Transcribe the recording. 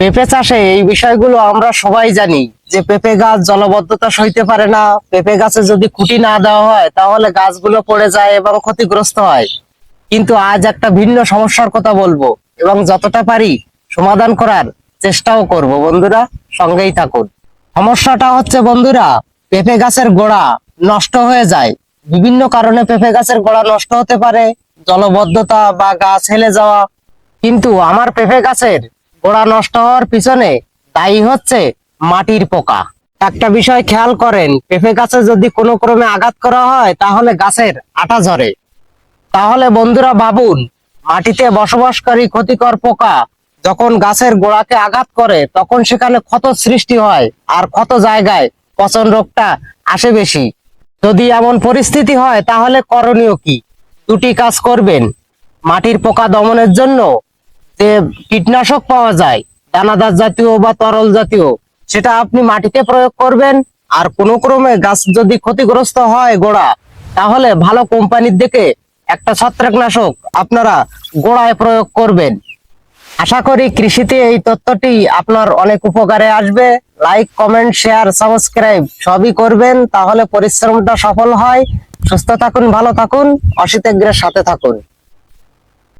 পেঁপে চাষে এই বিষয়গুলো আমরা সবাই জানি যে পেঁপে গাছ জলবদ্ধতা সইতে পারে না। পেঁপে গাছে যদি খুঁটি না দেওয়া হয়, তাহলে গাছগুলো পড়ে যায় এবং ক্ষতিগ্রস্ত হয়। কিন্তু আজ একটা ভিন্ন সমস্যার কথা বলব এবং যতটা পারি সমাধান করার চেষ্টাও করব। বন্ধুরা, সঙ্গেই থাকুন। সমস্যাটা হচ্ছে, বন্ধুরা, পেঁপে গাছের গোড়া নষ্ট হয়ে যায়। বিভিন্ন কারণে পেঁপে গাছের গোড়া নষ্ট হতে পারে, জলবদ্ধতা বা গাছ হেলে যাওয়া। কিন্তু আমার পেঁপে গাছের গোড়া নষ্ট হওয়ার পিছনে দায়ী হচ্ছে মাটির পোকা। একটা বিষয় খেয়াল করেন, পেঁপে গাছে যদি কোনো ক্রমে আঘাত করা হয়, তাহলে গাছের আটা ঝরে। তাহলে বন্ধুরা ভাবুন, মাটিতে বসবাসকারী ক্ষতিকর পোকা যখন গাছের গোড়াকে আঘাত করে, তখন সেখানে ক্ষত সৃষ্টি হয় আর ক্ষত জায়গায় পচন রোগটা আসে বেশি। যদি এমন পরিস্থিতি হয়, তাহলে করণীয় কি? দুটি কাজ করবেন। মাটির পোকা দমনের জন্য যে কীটনাশক পাওয়া যায়, দানাদার জাতীয় বা তরল জাতীয়, সেটা আপনি মাটিতে প্রয়োগ করবেন। আর কোনো ক্রমে গাছ যদি ক্ষতিগ্রস্ত হয় গোড়া, তাহলে ভালো কোম্পানির দিকে একটা ছত্রাকনাশক আপনারা গোড়ায় প্রয়োগ করবেন। আশা করি কৃষিতে এই তথ্যটি আপনার অনেক উপকারে আসবে। লাইক কমেন্ট শেয়ার সাবস্ক্রাইব সবই করবেন, তাহলে পরিশ্রমটা সফল হয়। সুস্থ থাকুন, ভালো থাকুন অসিতেগ্রের সাথে থাকুন।